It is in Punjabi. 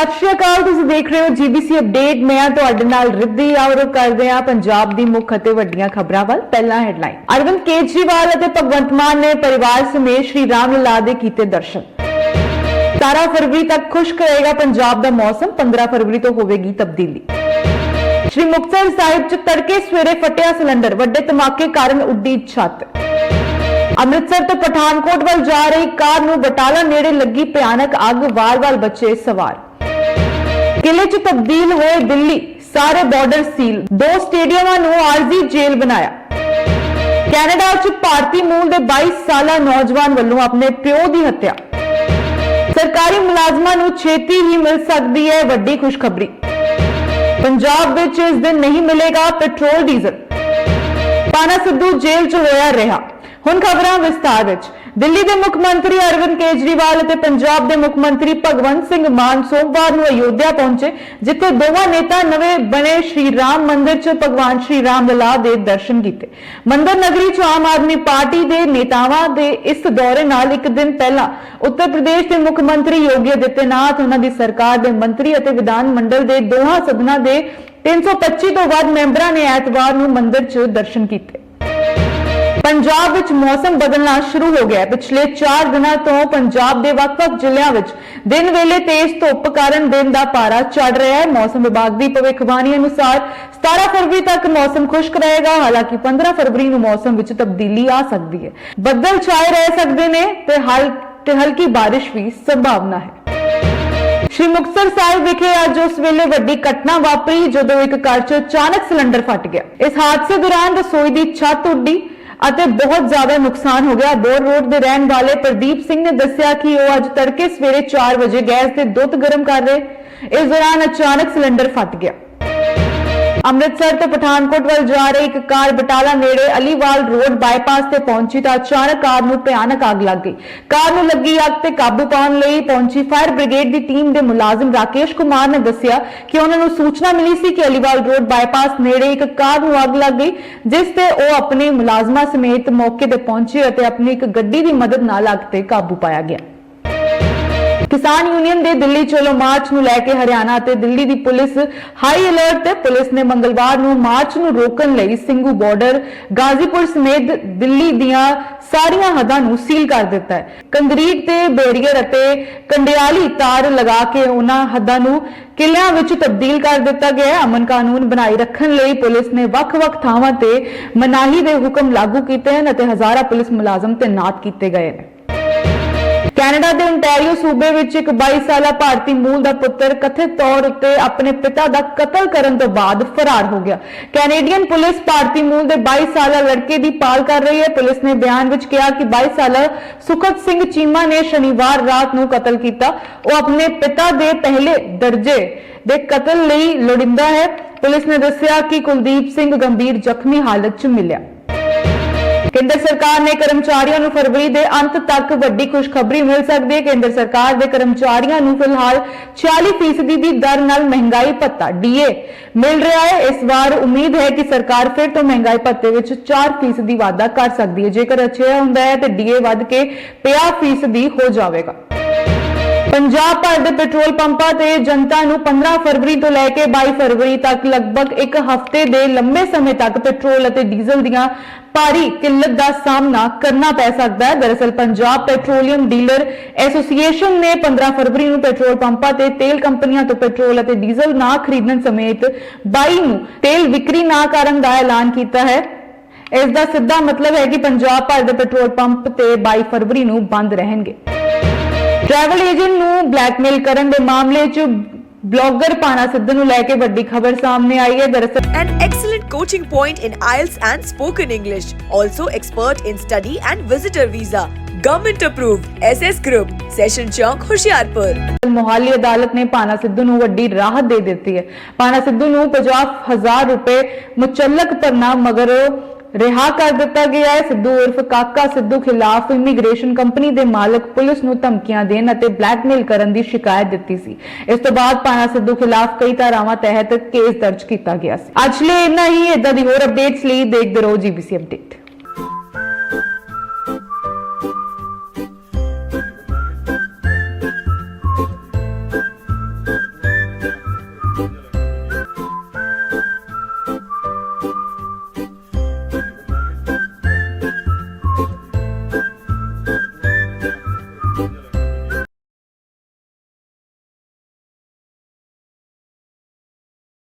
ਸਤਿ ਸ਼੍ਰੀ ਅਕਾਲ, ਤੁਸੀਂ ਦੇਖ ਰਹੇ ਹੋ ਜੀਬੀਸੀ ਅਪਡੇਟ ਮੈਂ ਹਾਂ ਤੁਹਾਡੇ ਨਾਲ ਰਿੱਧੀ ਔਰ ਕਰਦੇ ਹਾਂ ਪੰਜਾਬ ਦੀ ਮੁੱਖ ਅਤੇ ਵੱਡੀਆਂ ਖਬਰਾਂ ਵੱਲ ਪਹਿਲਾ ਹੈਡਲਾਈਨ ਅਰਵਿੰਦ ਕੇਜਰੀਵਾਲ ਅਤੇ ਭਗਵੰਤ ਮਾਨ ਨੇ ਪਰਿਵਾਰ ਸਮੇਤ ਸ਼੍ਰੀ ਰਾਮ ਲਲਾ ਦੇ ਕੀਤੇ ਦਰਸ਼ਨ। 17 ਫਰਵਰੀ ਤੱਕ ਖੁਸ਼ਕ ਰਹੇਗਾ ਪੰਜਾਬ ਦਾ ਮੌਸਮ 15 ਫਰਵਰੀ ਤੋਂ ਹੋਵੇਗੀ ਤਬਦੀਲੀ। ਸ਼੍ਰੀ ਮੁਕਤਸਰ ਸਾਹਿਬ ਚ ਤੜਕੇ ਸਵੇਰੇ ਫਟਿਆ ਸਿਲੰਡਰ, ਵੱਡੇ ਧਮਾਕੇ ਕਾਰਨ ਉੱਡੀ ਛੱਤ। ਅੰਮ੍ਰਿਤਸਰ ਤੋਂ ਪਠਾਨਕੋਟ ਵੱਲ ਜਾ ਰਹੀ ਕਾਰ ਨੂੰ ਬਟਾਲਾ ਨੇੜੇ ਲੱਗੀ ਭਿਆਨਕ ਅੱਗ, ਵਾਰ-ਵਾਰ ਬਚੇ ਸਵਾਰ। ਕਿਲੇ 'ਚ ਤਬਦੀਲ ਹੋਏ ਦਿੱਲੀ, ਸਾਰੇ ਬਾਰਡਰ ਸੀਲ ਦੋ ਸਟੇਡੀਅਮਾਂ ਨੂੰ ਆਰਜ਼ੀ ਜੇਲ੍ਹ ਬਣਾਇਆ। ਕੈਨੇਡਾ 'ਚ ਭਾਰਤੀ ਮੂਲ ਦੇ 22 ਸਾਲਾ ਨੌਜਵਾਨ ਵੱਲੋਂ ਆਪਣੇ ਪਿਓ ਦੀ ਹੱਤਿਆ। ਸਰਕਾਰੀ ਮੁਲਾਜ਼ਮਾਂ ਨੂੰ ਛੇਤੀ ਹੀ ਮਿਲ ਸਕਦੀ ਹੈ ਵੱਡੀ ਖੁਸ਼ਖਬਰੀ। ਪੰਜਾਬ ਵਿੱਚ ਇਸ ਦਿਨ ਨਹੀਂ ਮਿਲੇਗਾ ਪੈਟਰੋਲ ਡੀਜ਼ਲ। ਪਾਨਾ ਸਿੱਧੂ ਜੇਲ੍ਹ 'ਚ ਹੋਇਆ ਰਿਹਾ। ਹੁਣ ਖਬਰਾਂ ਵਿਸਤਾਰ ਵਿੱਚ। ਦਿੱਲੀ ਦੇ ਮੁੱਖ ਮੰਤਰੀ ਅਰਵਿੰਦ ਕੇਜਰੀਵਾਲ ਅਤੇ ਪੰਜਾਬ ਦੇ ਮੁੱਖ ਮੰਤਰੀ ਭਗਵੰਤ ਸਿੰਘ ਮਾਨ ਸੋਮਵਾਰ ਨੂੰ ਅਯੋਧਿਆ ਪਹੁੰਚੇ, ਜਿੱਥੇ ਦੋਵਾਂ ਨੇਤਾ ਨਵੇਂ ਬਣੇ ਸ਼੍ਰੀ ਰਾਮ ਮੰਦਿਰ 'ਚ ਭਗਵਾਨ ਸ਼੍ਰੀ ਰਾਮ ਲਲਾ ਦੇ ਦਰਸ਼ਨ ਕੀਤੇ। ਮੰਦਿਰ ਨਗਰੀ 'ਚ ਆਮ ਆਦਮੀ ਪਾਰਟੀ ਦੇ ਨੇਤਾਵਾਂ ਦੇ ਇਸ ਦੌਰੇ ਨਾਲ ਇੱਕ ਦਿਨ ਪਹਿਲਾਂ ਉੱਤਰ ਪ੍ਰਦੇਸ਼ ਦੇ ਮੁੱਖ ਮੰਤਰੀ ਯੋਗੀ ਆਦਿੱਤਿਆਨਾਥ ਉਹਨਾਂ ਦੀ ਸਰਕਾਰ ਦੇ ਮੰਤਰੀ ਅਤੇ ਵਿਧਾਨ ਮੰਡਲ ਦੇ ਦੋਹਾਂ ਸਦਨਾਂ ਦੇ 325 ਤੋਂ ਵੱਧ ਮੈਂਬਰਾਂ ਨੇ ਐਤਵਾਰ ਨੂੰ ਮੰਦਿਰ 'ਚ ਦਰਸ਼ਨ ਕੀਤੇ। ਪੰਜਾਬ ਵਿੱਚ ਮੌਸਮ ਬਦਲਣਾ ਸ਼ੁਰੂ ਹੋ ਗਿਆ ਹੈ। ਪਿਛਲੇ 4 ਦਿਨਾਂ ਤੋਂ ਪੰਜਾਬ ਦੇ ਵੱਖ-ਵੱਖ ਜ਼ਿਲ੍ਹਿਆਂ ਵਿੱਚ ਦਿਨ ਵੇਲੇ ਤੇਜ਼ ਧੁੱਪ ਕਾਰਨ ਦਿਨ ਦਾ ਪਾਰਾ ਚੜ ਰਿਹਾ ਹੈ। ਮੌਸਮ ਵਿਭਾਗ ਦੀ ਭਵਿੱਖਬਾਣੀ ਅਨੁਸਾਰ 17 ਫਰਵਰੀ ਤੱਕ ਮੌਸਮ ਖੁਸ਼ਕ ਰਹੇਗਾ। ਹਾਲਾਂਕਿ 15 ਫਰਵਰੀ ਨੂੰ ਮੌਸਮ ਵਿੱਚ ਤਬਦੀਲੀ ਆ ਸਕਦੀ ਹੈ। ਬੱਦਲ ਛਾਏ ਰਹਿ ਸਕਦੇ ਨੇ ਤੇ ਹਲ ਤੇ ਹਲਕੀ ਬਾਰਿਸ਼ ਵੀ ਸੰਭਾਵਨਾ ਹੈ। ਸ਼੍ਰੀ ਮੁਕਤਸਰ ਸਾਹਿਬ ਵਿਖੇ ਅੱਜ ਉਸ ਵੇਲੇ ਵੱਡੀ ਘਟਨਾ ਵਾਪਰੀ, ਜਦੋਂ ਇੱਕ ਘਰ 'ਚ ਅਚਾਨਕ ਸਿਲੰਡਰ ਫਟ ਗਿਆ। ਇਸ ਹਾਦਸੇ ਦੌਰਾਨ ਰਸੋਈ ਦੀ ਛੱਤ ਉੱਡੀ। ਅਤੇ ਬਹੁਤ ਜ਼ਿਆਦਾ ਨੁਕਸਾਨ ਹੋ ਗਿਆ। ਬੋਰ ਰੋਡ ਦੇ ਰਹਿਣ ਵਾਲੇ ਪ੍ਰਦੀਪ ਸਿੰਘ ਨੇ ਦੱਸਿਆ ਕਿ ਉਹ ਅੱਜ ਤੜਕੇ ਸਵੇਰੇ 4 ਵਜੇ ਗੈਸ ਤੇ ਦੁੱਧ ਗਰਮ ਕਰ ਰਹੇ। ਇਸ ਦੌਰਾਨ ਅਚਾਨਕ ਸਿਲੰਡਰ ਫਟ ਗਿਆ। ਅੰਮ੍ਰਿਤਸਰ ਤੋਂ ਪਠਾਨਕੋਟ ਵੱਲ ਜਾ ਰਹੀ ਇੱਕ ਕਾਰ ਬਟਾਲਾ ਨੇੜੇ ਅਲੀਵਾਲ ਰੋਡ ਬਾਈਪਾਸ ਤੇ ਪਹੁੰਚੀ ਤਾਂ ਅਚਾਨਕ ਕਾਰ ਨੂੰ ਭਿਆਨਕ ਅੱਗ ਲੱਗ ਗਈ। ਕਾਰ ਨੂੰ ਲੱਗੀ ਅੱਗ ਤੇ ਕਾਬੂ ਪਾਉਣ ਲਈ ਪਹੁੰਚੀ ਫਾਇਰ ਬ੍ਰਿਗੇਡ ਦੀ ਟੀਮ ਦੇ ਮੁਲਾਜ਼ਮ ਰਾਕੇਸ਼ ਕੁਮਾਰ ਨੇ ਦੱਸਿਆ ਕਿ ਉਹਨਾਂ ਨੂੰ ਸੂਚਨਾ ਮਿਲੀ ਸੀ ਕਿ ਅਲੀਵਾਲ ਰੋਡ ਬਾਈਪਾਸ ਨੇੜੇ ਇੱਕ ਕਾਰ ਨੂੰ ਅੱਗ ਲੱਗ ਗਈ, ਜਿਸ ਤੇ ਉਹ ਆਪਣੇ ਮੁਲਾਜ਼ਮਾਂ ਸਮੇਤ ਮੌਕੇ ਤੇ ਪਹੁੰਚੇ ਅਤੇ ਆਪਣੀ ਇੱਕ ਗੱਡੀ ਦੀ ਮਦਦ ਨਾਲ ਅੱਗ ਤੇ ਕਾਬੂ ਪਾਇਆ ਗਿਆ। ਕਿਸਾਨ ਯੂਨੀਅਨ ਦੇ ਦਿੱਲੀ ਚਲੋ ਮਾਰਚ ਨੂੰ ਲੈ ਕੇ ਹਰਿਆਣਾ ਅਤੇ ਦਿੱਲੀ ਦੀ ਪੁਲਿਸ ਹਾਈ ਅਲਰਟ ਤੇ ਪੁਲਿਸ ਨੇ ਮੰਗਲਵਾਰ ਨੂੰ ਮਾਰਚ ਨੂੰ ਰੋਕਣ ਲਈ ਸਿੰਘੂ ਬਾਰਡਰ ਗਾਜ਼ੀਪੁਰ ਸਮੇਤ ਦਿੱਲੀ ਦੀਆਂ ਸਾਰੀਆਂ ਹੱਦਾਂ ਨੂੰ ਸੀਲ ਕਰ ਦਿੱਤਾ ਹੈ। ਕੰਕਰੀਟ ਤੇ ਬੈਰੀਅਰ ਅਤੇ ਕੰਡਿਆਲੀ ਤਾਰ ਲਗਾ ਕੇ ਉਹਨਾਂ ਹੱਦਾਂ ਨੂੰ ਕਿਲਿਆਂ ਵਿੱਚ ਤਬਦੀਲ ਕਰ ਦਿੱਤਾ ਗਿਆ ਹੈ। ਅਮਨ ਕਾਨੂੰਨ ਬਣਾਈ ਰੱਖਣ ਲਈ ਪੁਲਿਸ ਨੇ ਵੱਖ-ਵੱਖ ਥਾਵਾਂ ਤੇ ਮਨਾਹੀ ਦੇ ਹੁਕਮ ਲਾਗੂ ਕੀਤੇ ਹਨ ਅਤੇ ਹਜ਼ਾਰਾਂ ਪੁਲਿਸ ਮੁਲਾਜ਼ਮ ਤੈਨਾਤ ਕੀਤੇ ਗਏ ਨੇ। ਕੈਨੇਡਾ ਦੇ ontario ਸੂਬੇ ਵਿੱਚ ਇੱਕ 22 ਸਾਲਾ ਭਾਰਤੀ ਮੂਲ ਦਾ ਪੁੱਤਰ ਕਥਿਤ ਤੌਰ ਉੱਤੇ ਆਪਣੇ ਪਿਤਾ ਦਾ ਕਤਲ ਕਰਨ ਤੋਂ ਬਾਅਦ ਫਰਾਰ ਹੋ ਗਿਆ। ਕੈਨੇਡੀਅਨ ਪੁਲਿਸ ਭਾਰਤੀ ਮੂਲ ਦੇ 22 ਸਾਲਾ ਲੜਕੇ ਦੀ ਪਾਲ ਕਰ ਰਹੀ ਹੈ। ਪੁਲਿਸ ਨੇ ਬਿਆਨ ਵਿੱਚ ਕਿਹਾ ਕਿ 22 ਸਾਲਾ ਸੁਖਤ ਸਿੰਘ ਚੀਮਾ ਨੇ ਸ਼ਨੀਵਾਰ ਰਾਤ ਨੂੰ ਕਤਲ ਕੀਤਾ। ਉਹ ਆਪਣੇ ਪਿਤਾ ਦੇ ਪਹਿਲੇ ਦਰਜੇ ਦੇ ਕਤਲ ਲਈ ਲੋੜਿੰਦਾ ਹੈ। ਪੁਲਿਸ ਨੇ ਦੱਸਿਆ ਕਿ ਕੁਲਦੀਪ ਸਿੰਘ ਗੰਭੀਰ ਜ਼ਖਮੀ ਹਾਲਤ 'ਚ ਮਿਲਿਆ। ਕੇਂਦਰ ਸਰਕਾਰ ਨੇ ਕਰਮਚਾਰੀਆਂ ਨੂੰ ਫਰਵਰੀ ਦੇ ਅੰਤ ਤੱਕ ਵੱਡੀ ਖੁਸ਼ਖਬਰੀ ਮਿਲ ਸਕਦੀ ਹੈ। ਕੇਂਦਰ ਸਰਕਾਰ ਦੇ ਕਰਮਚਾਰੀਆਂ ਨੂੰ ਫਿਲਹਾਲ 40% ਦੀ ਦਰ ਨਾਲ ਮਹਿੰਗਾਈ ਭੱਤਾ ਡੀਏ ਮਿਲ ਰਿਹਾ ਹੈ। ਇਸ ਵਾਰ ਉਮੀਦ ਹੈ ਕਿ ਸਰਕਾਰ ਫਿਰ ਤੋਂ ਮਹਿੰਗਾਈ ਭੱਤੇ ਵਿੱਚ 4% ਦੀ ਵਾਧਾ ਕਰ ਸਕਦੀ ਹੈ। ਜੇਕਰ ਅੱਛਾ ਹੁੰਦਾ ਹੈ ਤੇ ਡੀਏ ਵੱਧ ਕੇ 50% ਹੋ ਜਾਵੇਗਾ। ਪੰਜਾਬ ਭਰ ਦੇ ਪੈਟਰੋਲ ਪੰਪਾਂ ਤੇ ਜਨਤਾ ਨੂੰ 15 ਫਰਵਰੀ ਤੋਂ ਲੈ ਕੇ 22 ਫਰਵਰੀ ਤੱਕ ਲਗਭਗ ਇੱਕ ਹਫ਼ਤੇ ਦੇ ਲੰਬੇ ਸਮੇਂ ਤੱਕ ਪੈਟਰੋਲ ਅਤੇ ਡੀਜ਼ਲ ਦੀਆਂ ਭਾਰੀ ਕਿੱਲਤ ਦਾ ਸਾਹਮਣਾ ਕਰਨਾ ਪੈ ਸਕਦਾ ਹੈ। ਦਰਅਸਲ ਪੰਜਾਬ ਪੈਟਰੋਲੀਅਮ ਡੀਲਰ ਐਸੋਸੀਏਸ਼ਨ ਨੇ 15 ਫਰਵਰੀ ਨੂੰ ਪੈਟਰੋਲ ਪੰਪਾਂ ਤੇ ਤੇਲ ਕੰਪਨੀਆਂ ਤੋਂ ਪੈਟਰੋਲ ਅਤੇ ਡੀਜ਼ਲ ਨਾ ਖਰੀਦਣ ਸਮੇਤ 22 ਨੂੰ ਤੇਲ ਵਿਕਰੀ ਨਾ ਕਰਨ ਦਾ ਐਲਾਨ ਕੀਤਾ ਹੈ। ਇਸ ਦਾ ਸਿੱਧਾ ਮਤਲਬ ਹੈ ਕਿ ਪੰਜਾਬ ਭਰ ਦੇ ਪੈਟਰੋਲ ਪੰਪ ਤੇ 22 ਫਰਵਰੀ ਨੂੰ ਬੰਦ ਰਹਿਣਗੇ। ਟਰੈਵਲ ਏਜੰਟ ਨੂੰ ਬਲੈਕਮੇਲ ਕਰਨ ਦੇ ਮਾਮਲੇ 'ਚ ਬਲੌਗਰ ਪਾਣਾ ਸਿੱਧੂ ਨੂੰ ਲੈ ਕੇ ਵੱਡੀ ਖਬਰ ਸਾਹਮਣੇ ਆਈ ਹੈ ਦਰਅਸਲ An excellent coaching point in IELTS and spoken English. Also expert in study and visitor visa. Government approved. SS Group. Session Chowk, Hoshiarpur. Mohali ਅਦਾਲਤ ਨੇ ਪਾਣਾ ਸਿੱਧੂ ਨੂੰ ਵੱਡੀ ਰਾਹਤ ਦੇ ਦਿੱਤੀ ਹੈ ਪਾਣਾ ਸਿੱਧੂ ਨੂੰ 50000 ਰੁਪਏ ਮੁਚੱਲਕ ਭਰਨਾ ਮਗਰ ਰਿਹਾ ਕਰ ਦਿੱਤਾ ਗਿਆ ਹੈ। ਸਿੱਧੂ ਉਰਫ ਕਾਕਾ ਸਿੱਧੂ ਖਿਲਾਫ ਇਮੀਗ੍ਰੇਸ਼ਨ ਕੰਪਨੀ ਦੇ ਮਾਲਕ ਪੁਲਿਸ ਨੂੰ ਧਮਕੀਆਂ ਦੇਣ ਅਤੇ ਬਲੈਕਮੇਲ ਕਰਨ ਦੀ ਸ਼ਿਕਾਇਤ ਦਿੱਤੀ ਸੀ। ਇਸ ਤੋਂ ਬਾਅਦ ਪਾਣਾ ਸਿੱਧੂ ਖਿਲਾਫ ਕਈ ਧਾਰਾਵਾਂ ਤਹਿਤ ਕੇਸ ਦਰਜ ਕੀਤਾ ਗਿਆ ਸੀ। ਅੱਜ ਲਈ ਇੰਨਾ ਹੀ। ਇਦਾਂ ਦੀ ਹੋਰ ਅਪਡੇਟਸ ਲਈ ਦੇਖਦੇ ਰਹੋ ਜੀਬੀਸੀ ਅਪਡੇਟ